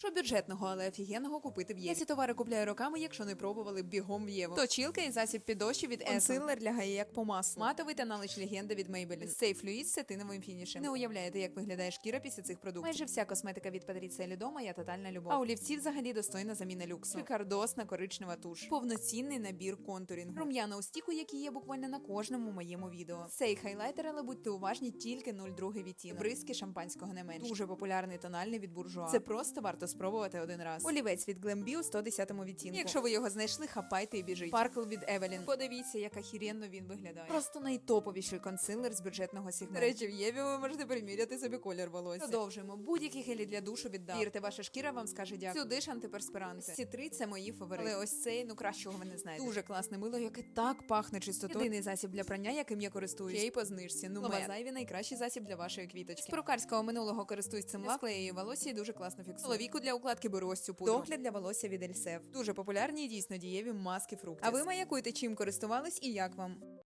Що бюджетного, але офігенного купити в Єві. Я ці товари купляю роками, якщо не пробували бігом в Єву. Точілка і засіб під дощі від. Консилер лягає як по маслу. Матовий та налич легенда від Maybelline. Сейф Fluid з сатиновим фінішем. Не уявляєте, як виглядає шкіра після цих продуктів. Майже вся косметика від Патріція Лідома я тотальна любов. А олівці взагалі достойна заміна люксу. Шикардосна коричнева туш. Повноцінний набір контурінгу. Рум'яна у стіку, які є буквально на кожному моєму відео. Цей хайлайтер, але будьте уважні, тільки 02 відтінок. Бризки шампанського не менше. Дуже популярний тональний від буржуа. Це просто варто спробувати один раз. Олівець від Glambi у 110 відтінку. Якщо ви його знайшли, хапайте і біжіть. Паркл від Evelyn. Подивіться, як ахіренно він виглядає. Просто найтоповіший консилер з бюджетного. До речі, в Єві ви можете приміряти собі колір волосся. Продовжуємо. Будь-які гелі для душу віддам. Вірте, ваша шкіра вам скаже дякую. Сюди ж антиперспіранти. Ці три це мої фаворити. Але ось цей, ну кращого ви не знаєте. Дуже класне мило, яке так пахне чистотою. Єдиний засіб для прання, яким я користуюсь. Ще й по знижці. Ну, Лова зайві найкращий засіб для вашої квіточки. З перукарського минулого користуюсь цим лак, склеюю волосся і дуже класно фіксую. Чоловіку для укладки цю пудру. Догляд для волосся від Ельсев. Дуже популярні і дійсно дієві маски фруктів. А ви маякуєте чим користувались і як вам?